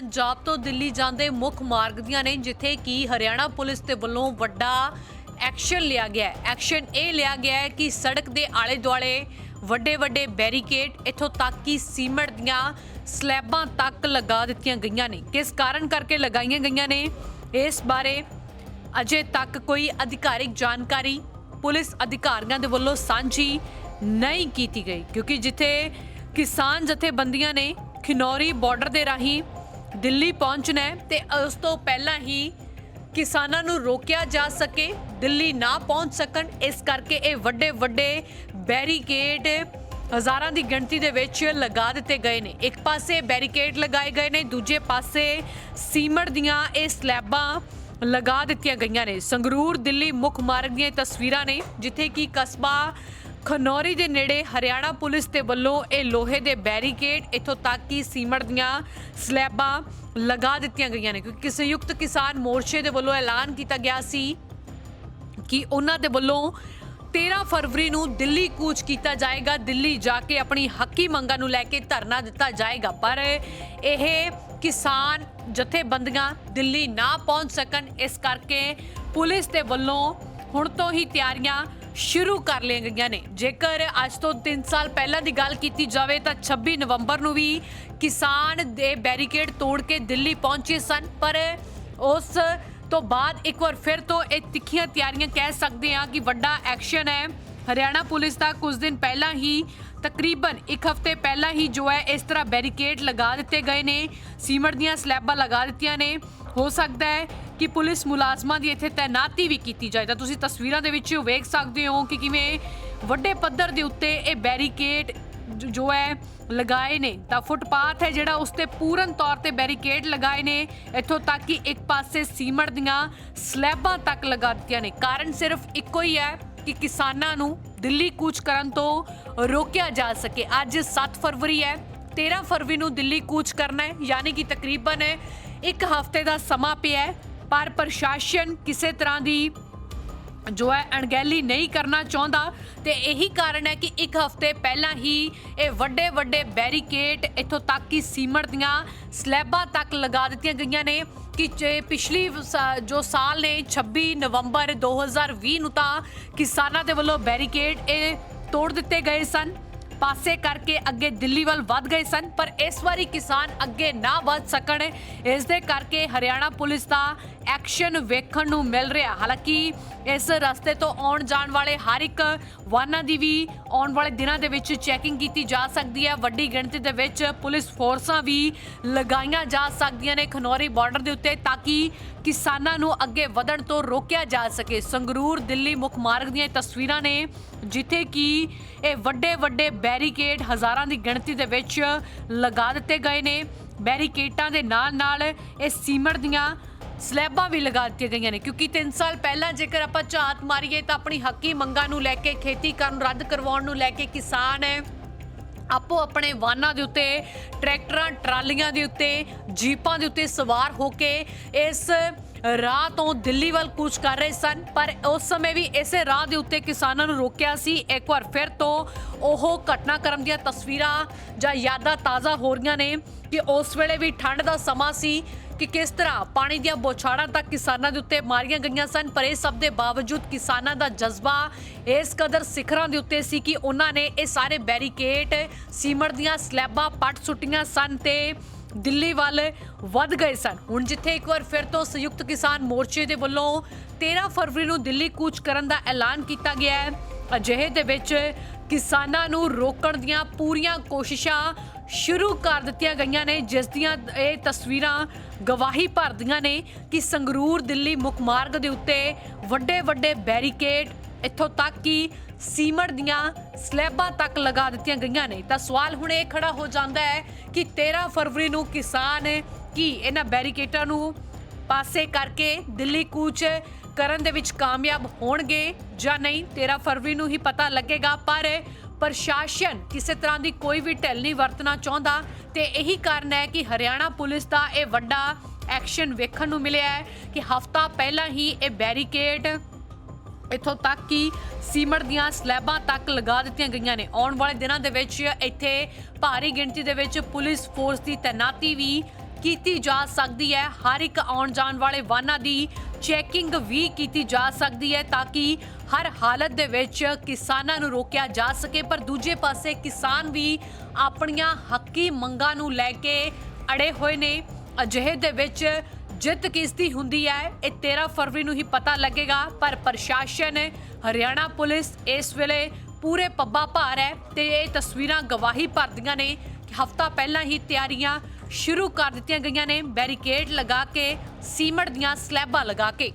ਪੰਜਾਬ ਤੋਂ ਦਿੱਲੀ ਜਾਂਦੇ ਮੁੱਖ ਮਾਰਗ ਦੀਆਂ ਨੇ, ਜਿੱਥੇ ਕਿ ਹਰਿਆਣਾ ਪੁਲਿਸ ਦੇ ਵੱਲੋਂ ਵੱਡਾ ਐਕਸ਼ਨ ਲਿਆ ਗਿਆ ਹੈ। ਐਕਸ਼ਨ ਇਹ ਲਿਆ ਗਿਆ ਹੈ ਕਿ ਸੜਕ ਦੇ ਆਲੇ ਦੁਆਲੇ ਵੱਡੇ ਵੱਡੇ ਬੈਰੀਕੇਡ ਇੱਥੋਂ ਤੱਕ ਕਿ ਸੀਮੈਂਟ ਦੀਆਂ ਸਲੈਬਾਂ ਤੱਕ ਲਗਾ ਦਿੱਤੀਆਂ ਗਈਆਂ ਨੇ। ਕਿਸ ਕਾਰਨ ਕਰਕੇ ਲਗਾਈਆਂ ਗਈਆਂ ਨੇ? ਇਸ ਬਾਰੇ ਅਜੇ ਤੱਕ ਕੋਈ ਅਧਿਕਾਰਿਕ ਜਾਣਕਾਰੀ ਪੁਲਿਸ ਅਧਿਕਾਰੀਆਂ ਦੇ ਵੱਲੋਂ ਸਾਂਝੀ ਨਹੀਂ ਕੀਤੀ ਗਈ, ਕਿਉਂਕਿ ਜਿੱਥੇ ਕਿਸਾਨ ਜਥੇਬੰਦੀਆਂ ਨੇ ਖਿਨੌਰੀ ਬਾਰਡਰ ਦੇ ਰਾਹੀਂ ਦਿੱਲੀ ਪਹੁੰਚਣਾ ਹੈ ਤੇ ਉਸ ਤੋਂ ਪਹਿਲਾਂ ਹੀ ਕਿਸਾਨਾਂ ਨੂੰ ਰੋਕਿਆ ਜਾ ਸਕੇ, ਦਿੱਲੀ ਨਾ ਪਹੁੰਚ ਸਕਣ। ਇਸ ਕਰਕੇ ਇਹ ਵੱਡੇ ਵੱਡੇ ਬੈਰੀਕੇਡ ਹਜ਼ਾਰਾਂ ਦੀ ਗਿਣਤੀ ਦੇ ਵਿੱਚ ਲਗਾ ਦਿੱਤੇ ਗਏ ਨੇ। ਇੱਕ ਪਾਸੇ ਬੈਰੀਕੇਡ ਲਗਾਏ ਗਏ ਨੇ, ਦੂਜੇ ਪਾਸੇ ਸੀਮਟ ਦੀਆਂ ਇਹ ਸਲੈਬਾਂ ਲਗਾ ਦਿੱਤੀਆਂ ਗਈਆਂ ਨੇ। ਸੰਗਰੂਰ, ਦਿੱਲੀ ਮੁੱਖ ਮਾਰਗ ਦੀਆਂ ਤਸਵੀਰਾਂ ਨੇ, ਜਿੱਥੇ ਕਿ ਕਸਬਾ ਖਨੌਰੀ ਦੇ ਨੇੜੇ ਹਰਿਆਣਾ ਪੁਲਿਸ ਦੇ ਵੱਲੋਂ ਇਹ ਲੋਹੇ ਦੇ ਬੈਰੀਕੇਡ ਇੱਥੋਂ ਤੱਕ ਕਿ ਸੀਮਟ ਦੀਆਂ ਸਲੈਬਾਂ ਲਗਾ ਦਿੱਤੀਆਂ ਗਈਆਂ ਨੇ, ਕਿਉਂਕਿ ਸੰਯੁਕਤ ਕਿਸਾਨ ਮੋਰਚੇ ਦੇ ਵੱਲੋਂ ਐਲਾਨ ਕੀਤਾ ਗਿਆ ਸੀ ਕਿ ਉਹਨਾਂ ਦੇ ਵੱਲੋਂ 13 ਫਰਵਰੀ ਨੂੰ ਦਿੱਲੀ ਕੂਚ ਕੀਤਾ ਜਾਏਗਾ, ਦਿੱਲੀ ਜਾ ਕੇ ਆਪਣੀ ਹੱਕੀ ਮੰਗਾਂ ਨੂੰ ਲੈ ਕੇ ਧਰਨਾ ਦਿੱਤਾ ਜਾਏਗਾ, ਪਰ ਇਹ ਕਿਸਾਨ ਜਥੇਬੰਦੀਆਂ ਦਿੱਲੀ ਨਾ ਪਹੁੰਚ ਸਕਣ, ਇਸ ਕਰਕੇ ਪੁਲਿਸ ਦੇ ਵੱਲੋਂ ਹੁਣ ਤੋਂ ਹੀ ਤਿਆਰੀਆਂ ਸ਼ੁਰੂ ਕਰ ਲਈਆਂ ਗਈਆਂ ਨੇ। ਜੇਕਰ ਅੱਜ ਤੋਂ 3 ਸਾਲ ਪਹਿਲਾਂ ਦੀ ਗੱਲ ਕੀਤੀ ਜਾਵੇ ਤਾਂ 26 ਨਵੰਬਰ ਨੂੰ ਵੀ ਕਿਸਾਨ ਦੇ ਬੈਰੀਕੇਡ ਤੋੜ ਕੇ ਦਿੱਲੀ ਪਹੁੰਚੇ ਸਨ। ਪਰ ਉਸ ਤੋਂ ਬਾਅਦ ਇੱਕ ਵਾਰ ਫਿਰ ਤੋਂ ਇਹ ਤਿੱਖੀਆਂ ਤਿਆਰੀਆਂ ਕਹਿ ਸਕਦੇ ਹਾਂ ਕਿ ਵੱਡਾ ਐਕਸ਼ਨ ਹੈ। ਹਰਿਆਣਾ ਪੁਲਿਸ ਦਾ ਕੁਝ ਦਿਨ ਪਹਿਲਾਂ ਹੀ, ਤਕਰੀਬਨ ਇੱਕ ਹਫ਼ਤੇ ਪਹਿਲਾਂ ਹੀ ਜੋ ਹੈ, ਇਸ ਤਰ੍ਹਾਂ ਬੈਰੀਕੇਡ ਲਗਾ ਦਿੱਤੇ ਗਏ ਨੇ। ਸੀਮਟ ਦੀਆਂ ਸਲੈਬਾਂ ਲਗਾ ਦਿੱਤੀਆਂ ਨੇ। ਹੋ ਸਕਦਾ ਹੈ ਕਿ ਪੁਲਿਸ ਮੁਲਾਜ਼ਮਾਂ ਦੀ ਇੱਥੇ ਤਾਇਨਾਤੀ ਵੀ ਕੀਤੀ ਜਾਏ। ਤਾਂ ਤੁਸੀਂ ਤਸਵੀਰਾਂ ਦੇ ਵਿੱਚ ਵੇਖ ਸਕਦੇ ਹੋ ਕਿ ਕਿਵੇਂ ਵੱਡੇ ਪੱਧਰ ਦੇ ਉੱਤੇ ਇਹ ਬੈਰੀਕੇਡ ਜੋ ਹੈ, ਲਗਾਏ ਨੇ। ਤਾਂ ਫੁੱਟਪਾਥ ਹੈ ਜਿਹੜਾ ਉਸ ਤੇ ਪੂਰਨ ਤੌਰ ਤੇ ਬੈਰੀਕੇਡ ਲਗਾਏ ਨੇ। ਇੱਥੋਂ ਤੱਕ ਕਿ ਇੱਕ ਪਾਸੇ ਸੀਮਟ ਦੀਆਂ ਸਲੈਬਾਂ ਤੱਕ ਲਗਾ ਦਿੱਤੀਆਂ ਨੇ। ਕਾਰਨ ਸਿਰਫ ਇੱਕੋ ਹੀ ਹੈ ਕਿ ਕਿਸਾਨਾਂ ਨੂੰ ਦਿੱਲੀ ਕੂਚ ਕਰਨ ਤੋਂ ਰੋਕਿਆ ਜਾ ਸਕੇ। ਅੱਜ 7 ਫਰਵਰੀ ਹੈ 13 ਫਰਵਰੀ ਨੂੰ ਦਿੱਲੀ ਕੂਚ ਕਰਨਾ ਹੈ। ਯਾਨੀ ਕਿ ਤਕਰੀਬਨ ਇੱਕ ਹਫ਼ਤੇ ਦਾ ਸਮਾਂ ਪਿਆ ਹੈ। ਪਰ ਪ੍ਰਸ਼ਾਸਨ ਕਿਸੇ ਤਰ੍ਹਾਂ ਦੀ ਜੋ ਹੈ ਅਣਗਹਿਲੀ ਨਹੀਂ ਕਰਨਾ ਚਾਹੁੰਦਾ ਤੇ ਇਹੀ ਕਾਰਨ ਹੈ ਕਿ ਇੱਕ ਹਫ਼ਤੇ ਪਹਿਲਾਂ ਹੀ ਇਹ ਵੱਡੇ ਵੱਡੇ ਬੈਰੀਕੇਡ ਇੱਥੋਂ ਤੱਕ ਕਿ ਸੀਮਟ ਦੀਆਂ ਸਲੈਬਾਂ ਤੱਕ ਲਗਾ ਦਿੱਤੀਆਂ ਗਈਆਂ ਨੇ ਕਿ ਜੇ ਪਿਛਲੀ ਸਾ- ਜੋ ਸਾਲ ਨੇ 26 ਨਵੰਬਰ 2020 ਨੂੰ ਤਾਂ ਕਿਸਾਨਾਂ ਦੇ ਵੱਲੋਂ ਬੈਰੀਕੇਡ ਇਹ ਤੋੜ ਦਿੱਤੇ ਗਏ ਸਨ। ਪਾਸੇ ਕਰਕੇ ਅੱਗੇ ਦਿੱਲੀ ਵੱਲ ਵੱਧ ਗਏ ਸਨ, ਪਰ ਇਸ ਵਾਰੀ ਕਿਸਾਨ ਅੱਗੇ ਨਾ ਵੱਧ ਸਕਣ। ਇਸ ਦੇ ਕਰਕੇ ਹਰਿਆਣਾ ਪੁਲਿਸ ਦਾ ਐਕਸ਼ਨ ਵੇਖਣ ਨੂੰ ਮਿਲ ਰਿਹਾ। ਹਾਲਾਂਕਿ ਇਸ ਰਸਤੇ ਤੋਂ ਆਉਣ ਜਾਣ ਵਾਲੇ ਹਰ ਇੱਕ ਵਾਹਨਾਂ ਦੀ ਵੀ ਆਉਣ ਵਾਲੇ ਦਿਨਾਂ ਦੇ ਵਿੱਚ ਚੈਕਿੰਗ ਕੀਤੀ ਜਾ ਸਕਦੀ ਹੈ। ਵੱਡੀ ਗਿਣਤੀ ਦੇ ਵਿੱਚ ਪੁਲਿਸ ਫੋਰਸਾਂ ਵੀ ਲਗਾਈਆਂ ਜਾ ਸਕਦੀਆਂ ਨੇ ਖਨੌਰੀ ਬਾਰਡਰ ਦੇ ਉੱਤੇ, ਤਾਂ ਕਿ ਕਿਸਾਨਾਂ ਨੂੰ ਅੱਗੇ ਵਧਣ ਤੋਂ ਰੋਕਿਆ ਜਾ ਸਕੇ। ਸੰਗਰੂਰ ਦਿੱਲੀ ਮੁੱਖ ਮਾਰਗ ਦੀਆਂ ਤਸਵੀਰਾਂ ਨੇ, ਜਿੱਥੇ ਕਿ ਇਹ ਵੱਡੇ ਵੱਡੇ ਬੈਰੀਕੇਡ ਹਜ਼ਾਰਾਂ ਦੀ ਗਿਣਤੀ ਦੇ ਵਿੱਚ ਲਗਾ ਦਿੱਤੇ ਗਏ ਨੇ। ਬੈਰੀਕੇਟਾਂ ਦੇ ਨਾਲ ਨਾਲ ਇਹ ਸੀਮਟ ਦੀਆਂ ਸਲੈਬਾਂ ਵੀ ਲਗਾ ਦਿੱਤੀਆਂ ਗਈਆਂ ਨੇ, ਕਿਉਂਕਿ 3 ਸਾਲ ਪਹਿਲਾਂ ਜੇਕਰ ਆਪਾਂ ਝਾਤ ਮਾਰੀਏ ਤਾਂ ਆਪਣੀ ਹੱਕੀ ਮੰਗਾਂ ਨੂੰ ਲੈ ਕੇ, ਖੇਤੀ ਕਰਨ, ਰੱਦ ਕਰਵਾਉਣ ਨੂੰ ਲੈ ਕੇ ਕਿਸਾਨ ਆਪੋ ਆਪਣੇ ਵਾਹਨਾਂ ਦੇ ਉੱਤੇ, ਟਰੈਕਟਰਾਂ, ਟਰਾਲੀਆਂ ਦੇ ਉੱਤੇ, ਜੀਪਾਂ ਦੇ ਉੱਤੇ ਸਵਾਰ ਹੋ ਕੇ ਇਸ ਰਾਹ ਤੋਂ ਦਿੱਲੀ ਵੱਲ ਕੂਚ ਕਰ ਰਹੇ ਸਨ। ਪਰ ਉਸ ਸਮੇਂ ਵੀ ਇਸੇ ਰਾਹ ਦੇ ਉੱਤੇ ਕਿਸਾਨਾਂ ਨੂੰ ਰੋਕਿਆ ਸੀ। ਇੱਕ ਵਾਰ ਫਿਰ ਤੋਂ ਉਹ ਘਟਨਾਕ੍ਰਮ ਦੀਆਂ ਤਸਵੀਰਾਂ ਜਾਂ ਯਾਦਾਂ ਤਾਜ਼ਾ ਹੋ ਰਹੀਆਂ ਨੇ ਕਿ ਉਸ ਵੇਲੇ ਵੀ ਠੰਡ ਦਾ ਸਮਾਂ ਸੀ। ਕਿ ਕਿਸ ਤਰ੍ਹਾਂ ਪਾਣੀ ਦੀਆਂ ਬੋਛਾੜਾਂ ਤੱਕ ਕਿਸਾਨਾਂ ਦੇ ਉੱਤੇ ਮਾਰੀਆਂ ਗਈਆਂ ਸਨ, ਪਰ ਇਹ ਸਭ ਦੇ ਬਾਵਜੂਦ ਕਿਸਾਨਾਂ ਦਾ ਜਜ਼ਬਾ ਇਸ ਕਦਰ ਸਿਖਰਾਂ ਦੇ ਉੱਤੇ ਸੀ ਕਿ ਉਹਨਾਂ ਨੇ ਇਹ ਸਾਰੇ ਬੈਰੀਕੇਡ, ਸੀਮਟ ਦੀਆਂ ਸਲੈਬਾਂ, ਪੱਟ ਸੁੱਟੀਆਂ ਸਨ ਤੇ ਦਿੱਲੀ ਵੱਲ ਵੱਧ ਗਏ ਸਨ। ਹੁਣ ਜਿੱਥੇ ਇੱਕ ਵਾਰ ਫਿਰ ਤੋਂ ਸੰਯੁਕਤ ਕਿਸਾਨ ਮੋਰਚੇ ਦੇ ਵੱਲੋਂ 13 ਫਰਵਰੀ ਨੂੰ ਦਿੱਲੀ ਕੂਚ ਕਰਨ ਦਾ ਐਲਾਨ ਕੀਤਾ ਗਿਆ ਹੈ ਅਜਿਹੇ ਦੇ ਵਿੱਚ ਕਿਸਾਨਾਂ ਨੂੰ ਰੋਕਣ ਦੀਆਂ ਪੂਰੀਆਂ ਕੋਸ਼ਿਸ਼ਾਂ ਸ਼ੁਰੂ ਕਰ ਦਿੱਤੀਆਂ ਗਈਆਂ ਨੇ, ਜਿਸ ਦੀਆਂ ਇਹ ਤਸਵੀਰਾਂ ਗਵਾਹੀ ਭਰਦੀਆਂ ਨੇ ਕਿ ਸੰਗਰੂਰ ਦਿੱਲੀ ਮੁੱਖ ਮਾਰਗ ਦੇ ਉੱਤੇ ਵੱਡੇ ਵੱਡੇ ਬੈਰੀਕੇਡ ਇੱਥੋਂ ਤੱਕ ਕਿ ਸੀਮਟ ਦੀਆਂ ਸਲੈਬਾਂ ਤੱਕ ਲਗਾ ਦਿੱਤੀਆਂ ਗਈਆਂ ਨੇ। ਤਾਂ ਸਵਾਲ ਹੁਣ ਇਹ ਖੜਾ ਹੋ ਜਾਂਦਾ ਹੈ ਕਿ 13 ਫਰਵਰੀ ਨੂੰ ਕਿਸਾਨ ਕੀ ਇਹਨਾਂ ਬੈਰੀਕੇਟਾਂ ਨੂੰ ਪਾਸੇ ਕਰਕੇ ਦਿੱਲੀ ਕੂਚ ਕਰਨ ਦੇ ਵਿੱਚ ਕਾਮਯਾਬ ਹੋਣਗੇ ਜਾਂ ਨਹੀਂ 13 ਫਰਵਰੀ ਨੂੰ ਹੀ ਪਤਾ ਲੱਗੇਗਾ, ਪਰ ਪ੍ਰਸ਼ਾਸਨ ਕਿਸੇ ਤਰ੍ਹਾਂ ਦੀ ਕੋਈ ਵੀ ਢਿੱਲ ਨਹੀਂ ਵਰਤਣਾ ਚਾਹੁੰਦਾ ਤੇ ਇਹੀ ਕਾਰਨ ਹੈ ਕਿ ਹਰਿਆਣਾ ਪੁਲਿਸ ਦਾ ਇਹ ਵੱਡਾ ਐਕਸ਼ਨ ਵੇਖਣ ਨੂੰ ਮਿਲਿਆ ਹੈ ਕਿ ਹਫਤਾ ਪਹਿਲਾਂ ਹੀ ਇਹ ਬੈਰੀਕੇਡ ਇੱਥੋਂ ਤੱਕ ਕਿ ਸੀਮਟ ਦੀਆਂ ਸਲੈਬਾਂ ਤੱਕ ਲਗਾ ਦਿੱਤੀਆਂ ਗਈਆਂ ਨੇ। ਆਉਣ ਵਾਲੇ ਦਿਨਾਂ ਦੇ ਵਿੱਚ ਇੱਥੇ ਭਾਰੀ ਗਿਣਤੀ ਦੇ ਵਿੱਚ ਪੁਲਿਸ ਫੋਰਸ ਦੀ ਤਾਇਨਾਤੀ ਵੀ ਕੀਤੀ ਜਾ ਸਕਦੀ ਹੈ। ਹਰ ਇੱਕ ਆਉਣ ਜਾਣ ਵਾਲੇ ਵਾਹਨਾਂ ਦੀ ਚੈਕਿੰਗ ਵੀ ਕੀਤੀ ਜਾ ਸਕਦੀ ਹੈ ਤਾਂ ਕਿ ਹਰ ਹਾਲਤ ਦੇ ਵਿੱਚ ਕਿਸਾਨਾਂ ਨੂੰ ਰੋਕਿਆ ਜਾ ਸਕੇ। ਪਰ ਦੂਜੇ ਪਾਸੇ ਕਿਸਾਨ ਵੀ ਆਪਣੀਆਂ ਹੱਕੀ ਮੰਗਾਂ ਨੂੰ ਲੈ ਕੇ ਅੜੇ ਹੋਏ ਨੇ। ਅਜਿਹੇ ਦੇ ਵਿੱਚ ਜਿੱਤ ਕਿਸ ਦੀ ਹੁੰਦੀ ਹੈ, ਇਹ 13 ਫਰਵਰੀ ਨੂੰ ਹੀ ਪਤਾ ਲੱਗੇਗਾ। ਪਰ ਪ੍ਰਸ਼ਾਸਨ, ਹਰਿਆਣਾ ਪੁਲਿਸ ਇਸ ਵੇਲੇ ਪੂਰੇ ਪੱਬਾ ਭਾਰ ਹੈ ਤੇ ਇਹ ਤਸਵੀਰਾਂ ਗਵਾਹੀ ਭਰਦੀਆਂ ਨੇ। ਹਫਤਾ ਪਹਿਲਾਂ ਹੀ ਤਿਆਰੀਆਂ ਸ਼ੁਰੂ ਕਰ ਦਿੱਤੀਆਂ ਗਈਆਂ ਨੇ, ਬੈਰੀਕੇਡ ਲਗਾ ਕੇ, ਸੀਮਟ ਦੀਆਂ ਸਲੈਬਾਂ ਲਗਾ ਕੇ।